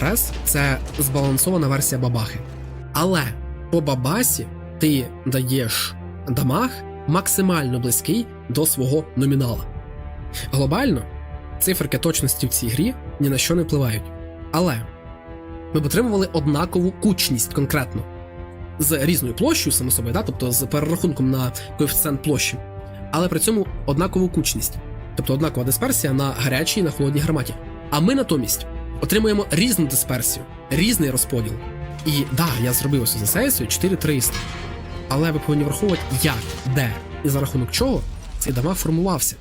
Арес це збалансована версія бабахи. Але по бабасі ти даєш дамаг максимально близький до свого номінала. Глобально циферки точності в цій грі ні на що не впливають. Але ми б отримували однакову кучність конкретно з різною площею, само собою, да? тобто з перерахунком на коефіцієнт площі, але при цьому однакову кучність, тобто однакова дисперсія на гарячій і на холодній гарматі. А ми натомість отримуємо різну дисперсію, різний розподіл. І да, я зробив ось за сесію 4300. Але ви повинні враховувати, як, де і за рахунок чого цей дамаг формувався.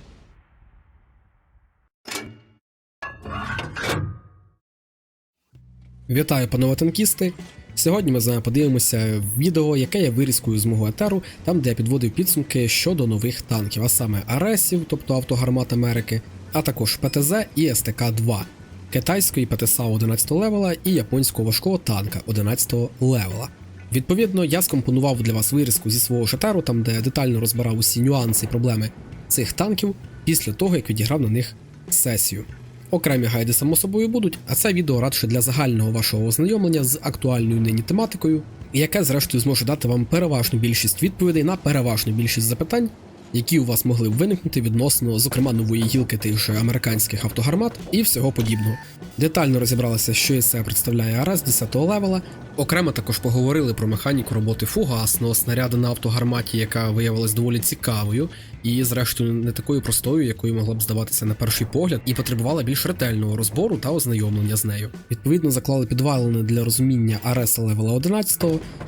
Вітаю, панове танкісти! Сьогодні ми з вами подивимося відео, яке я вирізкую з мого етеру, там де я підводив підсумки щодо нових танків, а саме Аресів, тобто автогармат Америки, а також ПТЗ і СТК-2, китайської ПТСА 11 левела і японського важкого танка 11 левела. Відповідно, я скомпонував для вас вирізку зі свого шатеру, там де детально розбирав усі нюанси і проблеми цих танків після того, як відіграв на них сесію. Окремі гайди, само собою, будуть, а це відео радше для загального вашого ознайомлення з актуальною нині тематикою, яке, зрештою, зможе дати вам переважну більшість відповідей на переважну більшість запитань, які у вас могли б виникнути відносно, зокрема, нової гілки тих же американських автогармат і всього подібного. Детально розібралися, що із себе представляє Арес 10 левела. Окремо також поговорили про механіку роботи фугасного снаряду на автогарматі, яка виявилась доволі цікавою, і, зрештою, не такою простою, якою могла б здаватися на перший погляд, і потребувала більш ретельного розбору та ознайомлення з нею. Відповідно, заклали підвалини для розуміння Ареса левела 11.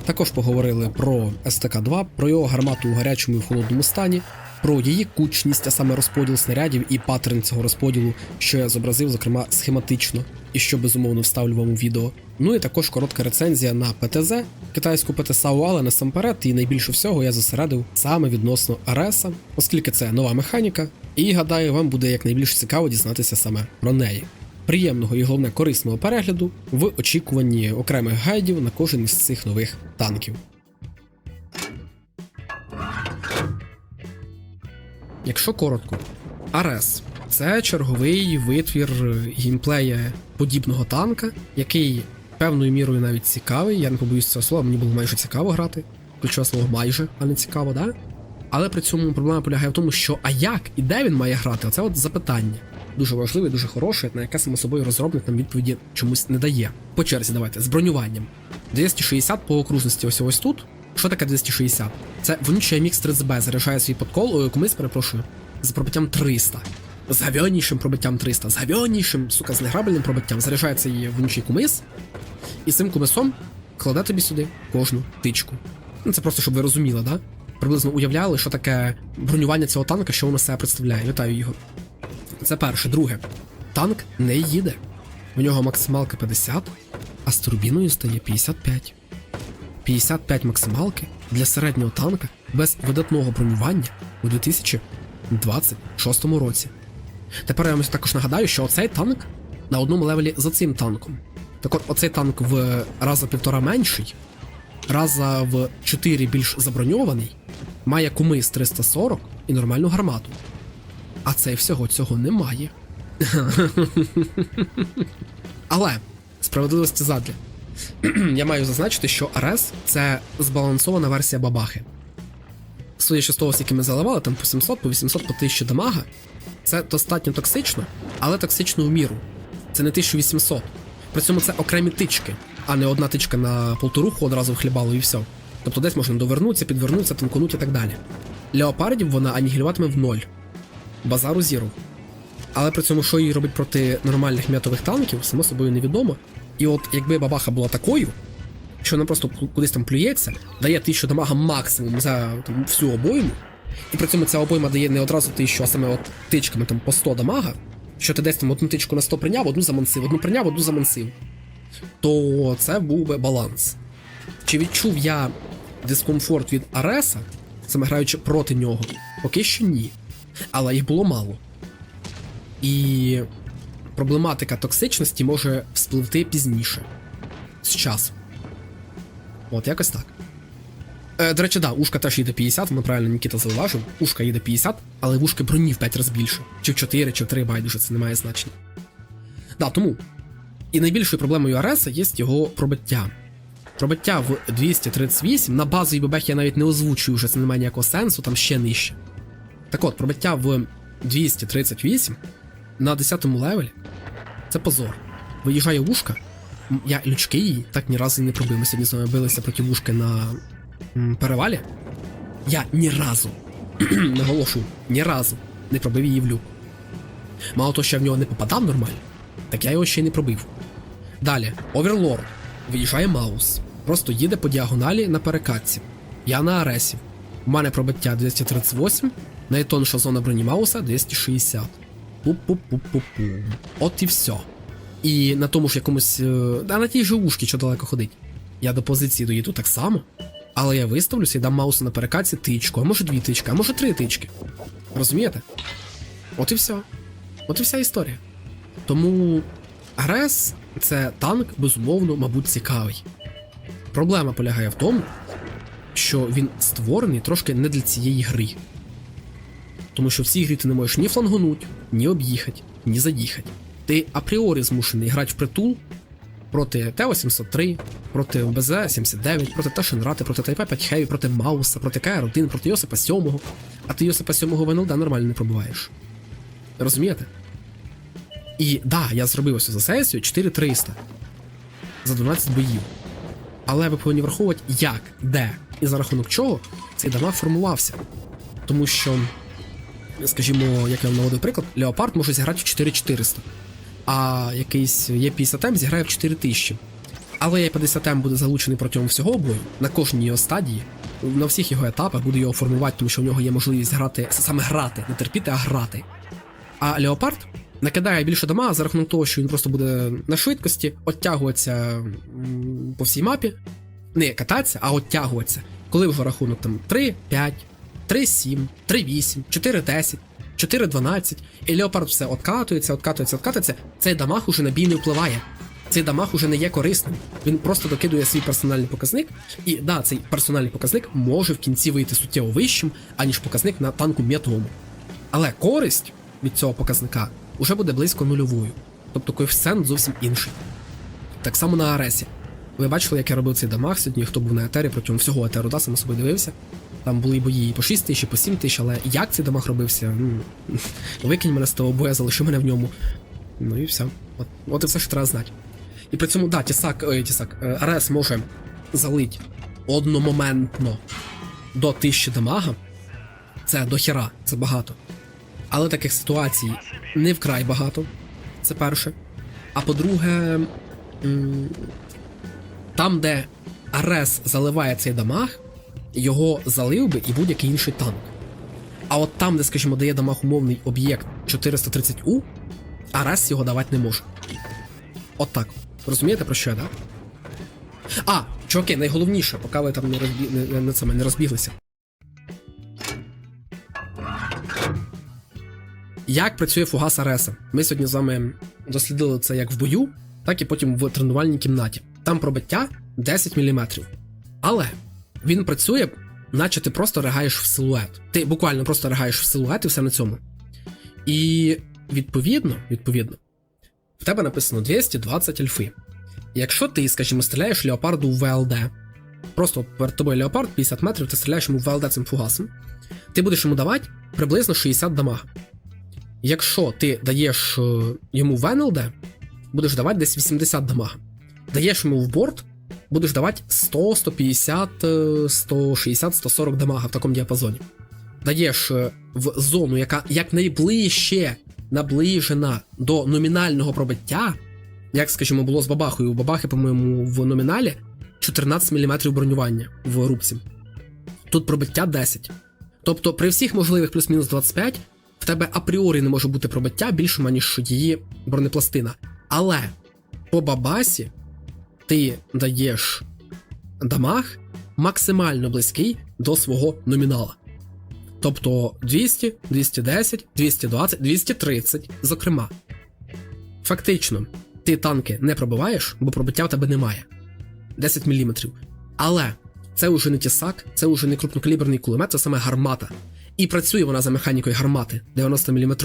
Також поговорили про СТК-2, про його гармату у гарячому і в холодному стані. Про її кучність, а саме розподіл снарядів і паттерн цього розподілу, що я зобразив, зокрема схематично, і що безумовно вставлю вам у відео. Ну і також коротка рецензія на ПТЗ, китайську ПТСАУ, але насамперед, і найбільше всього я зосередив саме відносно Ареса, оскільки це нова механіка, і гадаю, вам буде якнайбільш цікаво дізнатися саме про неї. Приємного і головне корисного перегляду в очікуванні окремих гайдів на кожен із цих нових танків. Якщо коротко, Арес це черговий витвір геймплея подібного танка, який певною мірою навіть цікавий. Я не побоюсь цього слова, мені було майже цікаво грати. Ключове слово майже, а не цікаво, да? Але при цьому проблема полягає в тому, що а як і де він має грати? Оце от запитання. Дуже важливе, дуже хороше, на яке само собою розробник нам відповіді чомусь не дає. По черзі, давайте, з бронюванням. 260 по окружності ось ось тут. Що таке 260? Це вонючий мікс 30B заряджає свій подкол, ой, комусь перепрошую, з пробиттям 300. З гавьоннішим пробиттям 300, з гавьоннішим, сука, з неграбельним пробиттям заряджається її вонючий кумис, і цим кумисом кладе тобі сюди кожну тичку. Ну це просто щоб ви розуміли, да? Приблизно уявляли, що таке бронювання цього танка, що воно себе представляє. Вітаю його. Це перше. Друге, танк не їде. В нього максималка 50, а з турбіною стає 55. 55 максималки для середнього танка без видатного бронювання у 2026 році. Тепер я вам також нагадаю, що оцей танк на одному левелі за цим танком. Так от, оцей танк в раза півтора менший, раза в 4 більш заброньований, має кумис 340 і нормальну гармату. А цей всього цього не має. Але справедливості задля. я маю зазначити, що Арес це збалансована версія бабахи. Судячи з того, скільки ми заливали, там по 700, по 800, по 1000 дамага, це достатньо токсично, але токсично в міру. Це не 1800. При цьому це окремі тички, а не одна тичка на полторуху одразу в хлібало і все. Тобто десь можна довернутися, підвернутися, танкунути і так далі. Леопардів вона анігілюватиме в ноль. Базару зіру. Але при цьому, що їй робить проти нормальних метових танків, само собою невідомо. І от якби бабаха була такою, що вона просто кудись там плюється, дає тисячу дамага максимум за там, всю обойму, і при цьому ця обойма дає не одразу тисячу, а саме от тичками там по 100 дамага, що ти десь там одну тичку на 100 прийняв, одну замансив, одну прийняв, одну замансив, то це був би баланс. Чи відчув я дискомфорт від Ареса, саме граючи проти нього? Поки що ні. Але їх було мало. І проблематика токсичності може вспливти пізніше. З часом. От, якось так. Е, до речі, да, ушка теж їде 50, воно правильно Нікіта зауважив. Ушка їде 50, але вушки броні в 5 разів більше. Чи в 4, чи в 3, байдуже, це не має значення. Да, тому. І найбільшою проблемою Ареса є його пробиття. Пробиття в 238 на базовій ББХ я навіть не озвучую, вже це не має ніякого сенсу, там ще нижче. Так от, пробиття в 238 на 10 левелі це позор. Виїжджає вушка. Я лючки її так ні разу не пробив. Ми сьогодні з вами билися проти вушки на перевалі. Я ні разу, наголошую, ні разу не пробив її в люк. Мало того, що я в нього не попадав нормально, так я його ще й не пробив. Далі, Оверлорд. Виїжджає Маус. Просто їде по діагоналі на перекатці. Я на Аресі. У мене пробиття 238, найтонша зона броні Мауса 260. Пу-пу-пу-пу-пу. От і все. І на тому ж якомусь. е, Да на тій же ушки, що далеко ходить. Я до позиції доїду так само, але я виставлюся і дам Маусу на перекатці тичку, а може дві тички, а може три тички. Розумієте? От і все. От і вся історія. Тому Арес це танк, безумовно, мабуть, цікавий. Проблема полягає в тому, що він створений трошки не для цієї гри. Тому що в цій грі ти не можеш ні флангонуть, ні об'їхати, ні заїхати. Ти апріорі змушений грати в притул проти Т-803, проти ОБЗ-79, проти Ташенрати, проти Тайпа 5 Heavy, проти Мауса, проти КР-1, проти Йосипа 7, а ти Йосипа 7 в НЛД нормально не пробуваєш. Розумієте? І да, я зробив ось за сесію 4300 за 12 боїв. Але ви повинні враховувати, як, де і за рахунок чого цей дамаг формувався. Тому що, скажімо, як я вам наводив приклад, Леопард може зіграти в 4400, а якийсь Є50М зіграє в 4000. Але Є50М буде залучений протягом всього бою на кожній його стадії, на всіх його етапах буде його формувати, тому що в нього є можливість грати саме грати, не терпіти, а грати. А Леопард накидає більше дома за рахунок того, що він просто буде на швидкості, оттягуватися по всій мапі. Не кататися, а оттягуватися. Коли вже рахунок там 3-5, 3-7, 3-8, 4-10, 4-12, і Леопард все откатується, откатується, откатується, цей дамаг уже на бій не впливає. Цей дамаг уже не є корисним. Він просто докидує свій персональний показник, і да, цей персональний показник може в кінці вийти суттєво вищим, аніж показник на танку м'ятому. Але користь від цього показника вже буде близько нульовою. Тобто коефіцієнт зовсім інший. Так само на Аресі. Ви бачили, як я робив цей дамаг сьогодні, хто був на етері протягом всього етеру, да, саме собі дивився. Там були бої і по 6 тисяч, і по 7 тисяч, але як цей дамаг робився? Ну, викинь мене з того боя, залиши мене в ньому. Ну і все. От, от і все, що треба знати. І при цьому, да, Тісак, ой, Тісак, е, Арес може залить одномоментно до 1000 дамага. Це до хіра, це багато. Але таких ситуацій не вкрай багато. Це перше. А по-друге, там, де Арес заливає цей дамаг, його залив би і будь-який інший танк. А от там, де, скажімо, дає дамаг умовний об'єкт 430У, Арес його давати не може. От так. Розумієте про що я, да? А, чуваки, найголовніше, поки ви там не, розбі... не, не, це, не розбіглися. Як працює фугас Ареса? Ми сьогодні з вами дослідили це як в бою, так і потім в тренувальній кімнаті. Там пробиття 10 мм. Але він працює, наче ти просто ригаєш в силует. Ти буквально просто ригаєш в силует і все на цьому. І відповідно, відповідно, в тебе написано 220 альфи. Якщо ти, скажімо, стріляєш леопарду в ВЛД, просто перед тобою леопард 50 метрів, ти стріляєш йому в ВЛД цим фугасом, ти будеш йому давати приблизно 60 дамага. Якщо ти даєш е, йому в НЛД, будеш давати десь 80 дамага. Даєш йому в борт, будеш давати 100, 150, е, 160, 140 дамага в такому діапазоні. Даєш е, в зону, яка якнайближче наближена до номінального пробиття, як, скажімо, було з бабахою. У бабахи, по-моєму, в номіналі 14 мм бронювання в рубці. Тут пробиття 10. Тобто, при всіх можливих плюс-мінус 25, в тебе апріорі не може бути пробиття більшим, ніж її бронепластина. Але по бабасі ти даєш дамаг максимально близький до свого номінала. Тобто 200, 210, 220, 230, зокрема. Фактично, ти танки не пробиваєш, бо пробиття в тебе немає. 10 мм. Але це вже не тісак, це вже не крупнокаліберний кулемет, це саме гармата. І працює вона за механікою гармати 90 мм.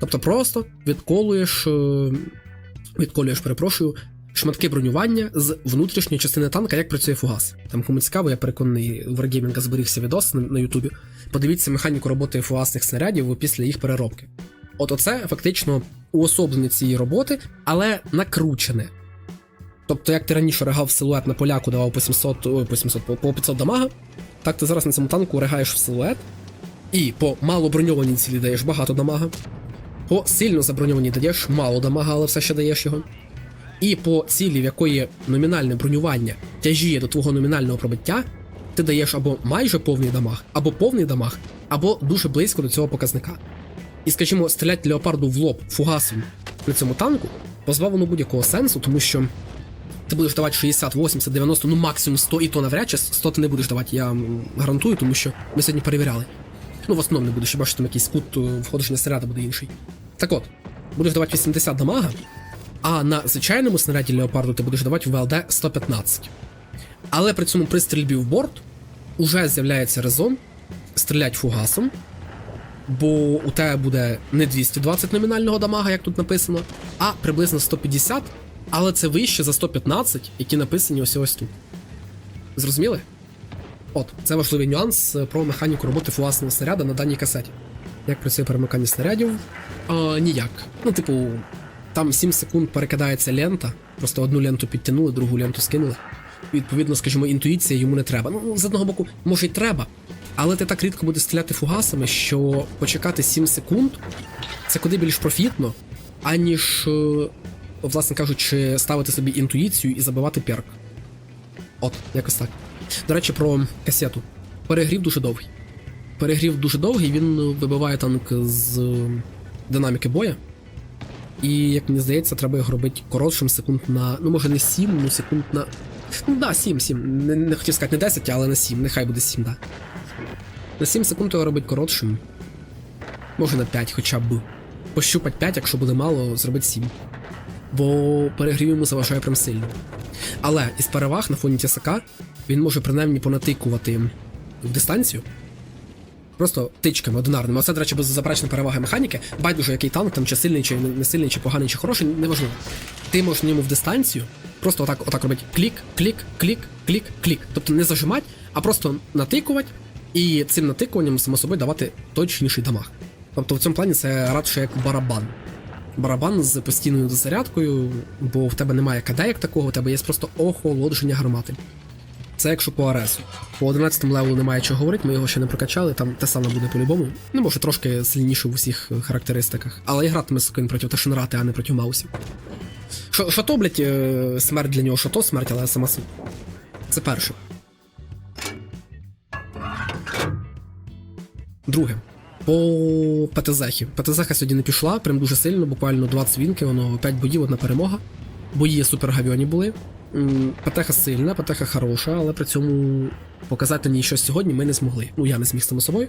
Тобто просто відколуєш е, відколюєш, перепрошую, шматки бронювання з внутрішньої частини танка, як працює фугас. Там кому цікаво, я переконаний, в Wargaming зберігся відос на, Ютубі. Подивіться механіку роботи фугасних снарядів після їх переробки. От оце фактично уособлення цієї роботи, але накручене. Тобто, як ти раніше регав силует на поляку, давав по 700, ой, по 700, по, по 500 дамага, так ти зараз на цьому танку регаєш в силует, і по малоброньованій цілі даєш багато дамага, по сильно заброньованій даєш мало дамага, але все ще даєш його. І по цілі, в якої номінальне бронювання тяжіє до твого номінального пробиття, ти даєш або майже повний дамаг, або повний дамаг, або дуже близько до цього показника. І, скажімо, стріляти леопарду в лоб фугасом на цьому танку позбавлено будь-якого сенсу, тому що ти будеш давати 60, 80, 90, ну максимум 100, і то навряд чи 100 ти не будеш давати, я гарантую, тому що ми сьогодні перевіряли. Ну, в основному не будеш, що там якийсь кут е, входження снаряду буде інший. Так от, будеш давати 80 дамага, а на звичайному снаряді леопарду ти будеш давати ВЛД 115. Але при цьому при стрільбі в борт уже з'являється резон стріляти фугасом, бо у тебе буде не 220 номінального дамага, як тут написано, а приблизно 150, але це вище за 115, які написані ось ось тут. Зрозуміли? От, це важливий нюанс е, про механіку роботи фугасного снаряда на даній касеті. Як працює перемикання снарядів? А, ніяк. Ну, типу, там 7 секунд перекидається лента, просто одну ленту підтягнули, другу ленту скинули. Відповідно, скажімо, інтуїція йому не треба. Ну, з одного боку, може й треба, але ти так рідко будеш стріляти фугасами, що почекати 7 секунд це куди більш профітно, аніж, е, власне кажучи, ставити собі інтуїцію і забивати перк. От, якось так. До речі, про касету. Перегрів дуже довгий. Перегрів дуже довгий, він вибиває танк з е, динаміки боя. І, як мені здається, треба його робити коротшим секунд на. Ну, може, не 7, ну секунд на. Ну да, 7, 7. Не, не хотів сказати не 10, але на 7, нехай буде 7, да. На 7 секунд його робити коротшим. Може на 5 хоча б. Пощупать 5, якщо буде мало, зробити 7. Бо перегрів йому заважає прям сильно. Але із переваг на фоні тісака він може принаймні понатикувати в дистанцію. Просто тичками одинарними. Оце, до речі, беззаперечна перевага механіки. Байдуже, який танк, там чи сильний, чи не сильний, чи поганий, чи хороший, неважливо. Ти можеш в ньому в дистанцію просто отак, отак робити клік, клік, клік, клік, клік. Тобто не зажимати, а просто натикувати і цим натикуванням само собою давати інший дамаг. Тобто в цьому плані це радше як барабан. Барабан з постійною дозарядкою, бо в тебе немає КД як такого, у тебе є просто охолодження гармати. Це якщо по Аресу. По 11 левелу немає чого говорити, ми його ще не прокачали, там те саме буде по-любому. Не може трошки сильніше в усіх характеристиках. Але і гратиме сукин проти Ташинрати, а не проти Маусів. Що, що то, блять, е, смерть для нього, що то смерть, але сама суть. Це перше. Друге. По ПТЗ-хі. Сьогодні не пішла, прям дуже сильно, буквально 20 вінки, воно 5 боїв, одна перемога. Бої супергавіоні були. ПТХ сильна, ПТХ хороша, але при цьому показати ні щось сьогодні ми не змогли. Ну, я не зміг само собою.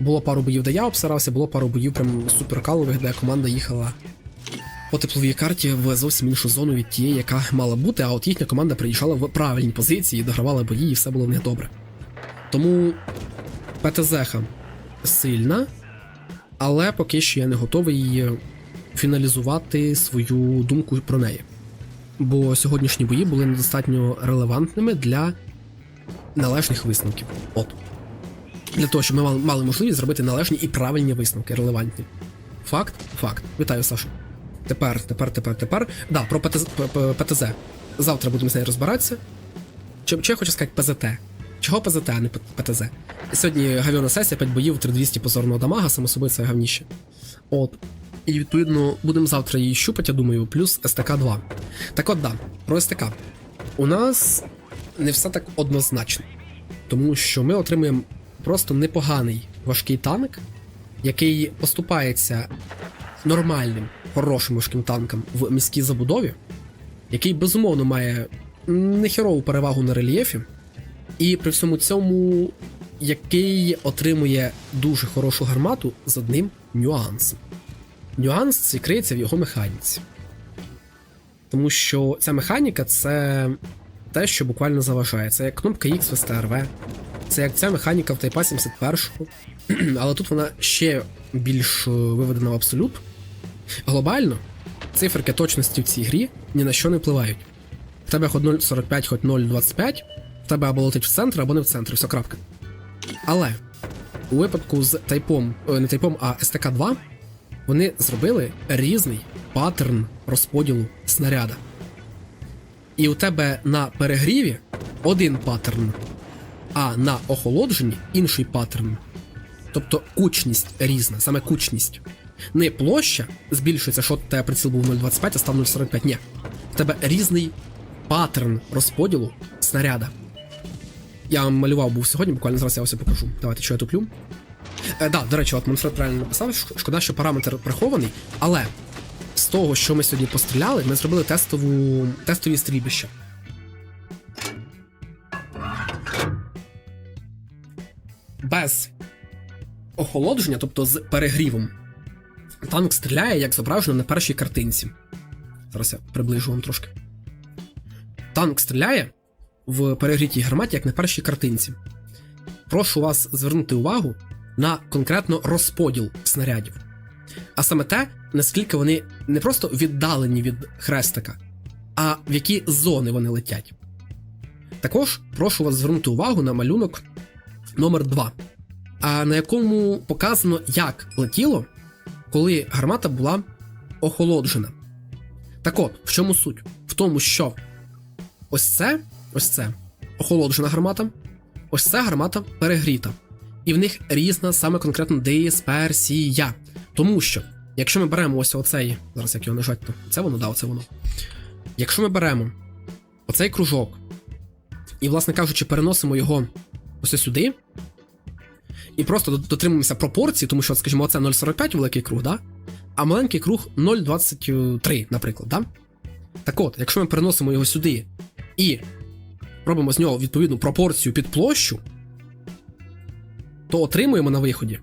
Було пару боїв, де я обсирався, було пару боїв прям суперкалових, де команда їхала по тепловій карті в зовсім іншу зону від тієї, яка мала бути, а от їхня команда приїжджала в правильні позиції, догравала бої, і все було в них добре. Тому ПТЗ сильна, але поки що я не готовий фіналізувати свою думку про неї. Бо сьогоднішні бої були недостатньо релевантними для належних висновків. От. Для того, щоб ми мали- можливість зробити належні і правильні висновки, релевантні. Факт, факт. Вітаю, Саша. Тепер, тепер, тепер, тепер. Да, про ПТЗ. ПТЗ. Завтра будемо з нею розбиратися. Чи, чи я хочу сказати ПЗТ? Чого ПЗТ, а не ПТЗ? Сьогодні гавіона сесія, 5 боїв, 3200 позорного дамага, само собою це гавніще. От. І відповідно будемо завтра її щупати, я думаю, плюс СТК-2. Так от да, про СТК. У нас не все так однозначно. Тому що ми отримуємо просто непоганий важкий танк, який поступається нормальним, хорошим важким танкам в міській забудові, який безумовно має нехерову перевагу на рельєфі, і при всьому цьому, який отримує дуже хорошу гармату з одним нюансом. Нюанс цей криється в його механіці. Тому що ця механіка це те, що буквально заважає. Це як кнопка X в СТРВ, це як ця механіка в Тайпа 71, але тут вона ще більш е, виведена в абсолют. Глобально, циферки точності в цій грі ні на що не впливають. В тебе хоч 0,45, хоч 0,25, в тебе або летить в центр, або не в центр, все крапка. Але у випадку з тайпом, не тайпом, а СТК-2, вони зробили різний паттерн розподілу снаряда. І у тебе на перегріві один паттерн, а на охолодженні інший паттерн. Тобто кучність різна, саме кучність. Не площа збільшується, що тебе приціл був 0,25, а став 0,45. Ні. В тебе різний паттерн розподілу снаряда. Я вам малював був сьогодні, буквально зараз я ось покажу. Давайте, що я туплю. Е, да, до речі, от Монфред правильно написав, шкода, що параметр прихований, але з того, що ми сьогодні постріляли, ми зробили тестову, тестові стрільбища. Без охолодження, тобто з перегрівом, танк стріляє, як зображено на першій картинці. Зараз я приближу вам трошки. Танк стріляє в перегрітій гарматі, як на першій картинці. Прошу вас звернути увагу на конкретно розподіл снарядів. А саме те, наскільки вони не просто віддалені від хрестика, а в які зони вони летять. Також прошу вас звернути увагу на малюнок номер 2 на якому показано, як летіло, коли гармата була охолоджена. Так от, в чому суть? В тому, що ось це, ось це охолоджена гармата, ось ця гармата перегріта. І в них різна саме конкретно дисперсія. Тому що, якщо ми беремо ось оцей, зараз як його нажать, то це воно, да, оце воно. Якщо ми беремо оцей кружок, і, власне кажучи, переносимо його ось сюди, і просто дотримуємося пропорції, тому що, скажімо, оце 0,45 великий круг, да? а маленький круг 0,23, наприклад. Да? Так от, якщо ми переносимо його сюди і робимо з нього відповідну пропорцію під площу, то отримуємо на виході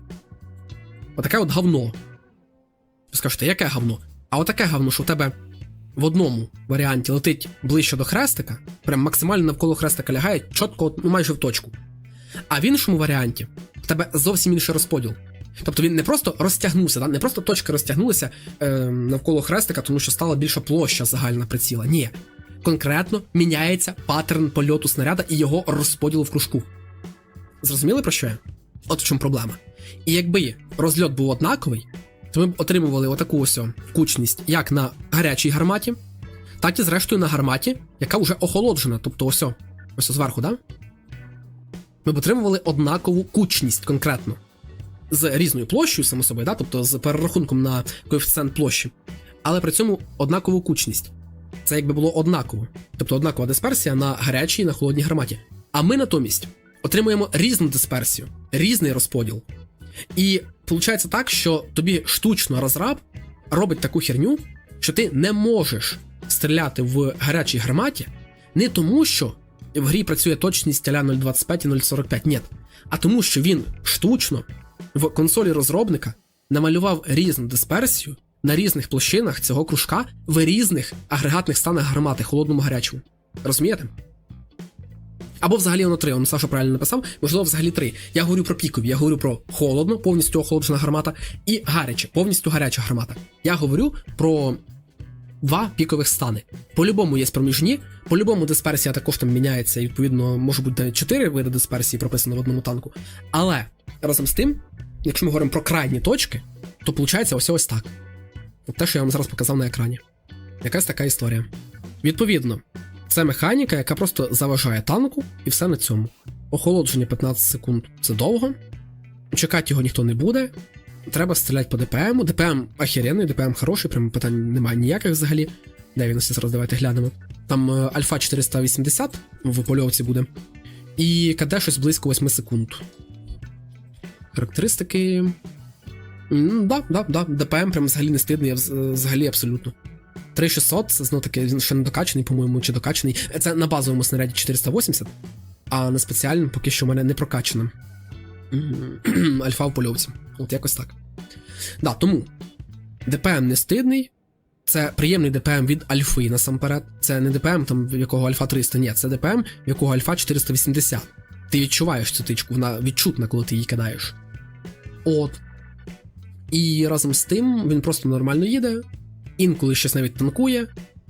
отаке от говно. Скажете, яке говно? А отаке говно, що в тебе в одному варіанті летить ближче до хрестика, прям максимально навколо хрестика лягає, чітко, ну, майже в точку. А в іншому варіанті в тебе зовсім інший розподіл. Тобто він не просто розтягнувся, да? не просто точки розтягнулися е, навколо хрестика, тому що стала більша площа загальна приціла. Ні. Конкретно міняється паттерн польоту снаряда і його розподілу в кружку. Зрозуміли про що я? От в чому проблема. І якби розльот був однаковий, то ми б отримували отаку ось кучність як на гарячій гарматі, так і зрештою на гарматі, яка вже охолоджена, тобто ось, ось зверху, да? ми б отримували однакову кучність конкретно. З різною площею, само собою, да? тобто з перерахунком на коефіцієнт площі, але при цьому однакову кучність. Це якби було однаково. Тобто однакова дисперсія на гарячій і на холодній гарматі. А ми натомість отримуємо різну дисперсію, різний розподіл. І виходить так, що тобі штучно розраб робить таку херню, що ти не можеш стріляти в гарячій гарматі не тому, що в грі працює точність аля 0.25 і 0.45, ні. А тому, що він штучно в консолі розробника намалював різну дисперсію на різних площинах цього кружка в різних агрегатних станах гармати, холодному гарячому. Розумієте? Або взагалі воно три, он Саша правильно написав, можливо, взагалі три. Я говорю про пікові, я говорю про холодно, повністю охолоджена гармата, і гаряче, повністю гаряча гармата. Я говорю про два пікових стани. По-любому є проміжні, по-любому дисперсія також там міняється, і відповідно, може бути навіть чотири види дисперсії прописано в одному танку. Але разом з тим, якщо ми говоримо про крайні точки, то виходить ось ось так. Те, що я вам зараз показав на екрані. Якась така історія. Відповідно, це механіка, яка просто заважає танку, і все на цьому. Охолодження 15 секунд це довго. Чекати його ніхто не буде. Треба стріляти по ДПМу. ДПМ охеренний, ДПМ хороший, прям питань немає ніяких взагалі. Де він ось зараз давайте глянемо. Там е, Альфа 480 в польовці буде. І КД щось близько 8 секунд. Характеристики. М, Да, да, да. ДПМ прям взагалі не стидний, взагалі абсолютно. 3600, це знову таки він ще не докачаний, по-моєму, чи докачаний. Це на базовому снаряді 480, а на спеціальному поки що в мене не прокачано. Альфа в польовці. От якось так. Да, тому ДПМ не стидний. Це приємний ДПМ від Альфи насамперед. Це не ДПМ, там, в якого Альфа 300, ні, це ДПМ, в якого Альфа 480. Ти відчуваєш цю тичку, вона відчутна, коли ти її кидаєш. От. І разом з тим він просто нормально їде. Інколи щось навіть танкує.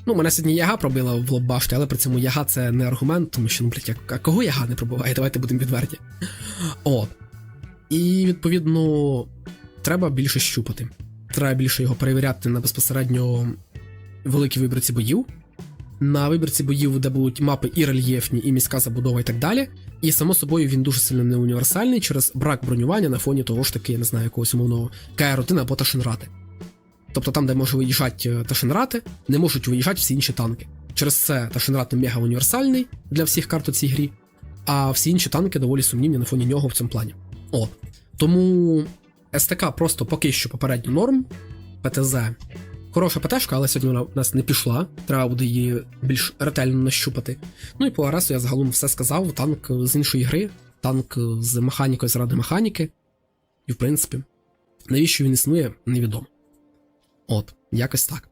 Ну, мене сьогодні яга пробила в лоб башті, але при цьому яга це не аргумент, тому що, ну, блядь, а- кого яга не пробиває? Давайте будемо відверті. От. І відповідно треба більше щупати. Треба більше його перевіряти на безпосередньо великій вибірці боїв. На вибірці боїв, де будуть мапи і рельєфні, і міська забудова, і так далі. І само собою він дуже сильно не універсальний через брак бронювання на фоні того ж таки, я не знаю, якогось умовного КР-1 або Ташенрати. Тобто там, де може виїжджати е, Ташенрати, не можуть виїжджати всі інші танки. Через це Ташенрат мега універсальний для всіх карт у цій грі, а всі інші танки доволі сумнівні на фоні нього в цьому плані. От. Тому СТК просто поки що попередньо норм. ПТЗ. Хороша ПТшка, але сьогодні вона в нас не пішла. Треба буде її більш ретельно нащупати. Ну і по Аресу я загалом все сказав. Танк з іншої гри, танк з механікою заради механіки. І в принципі, навіщо він існує, невідомо. От, якось так.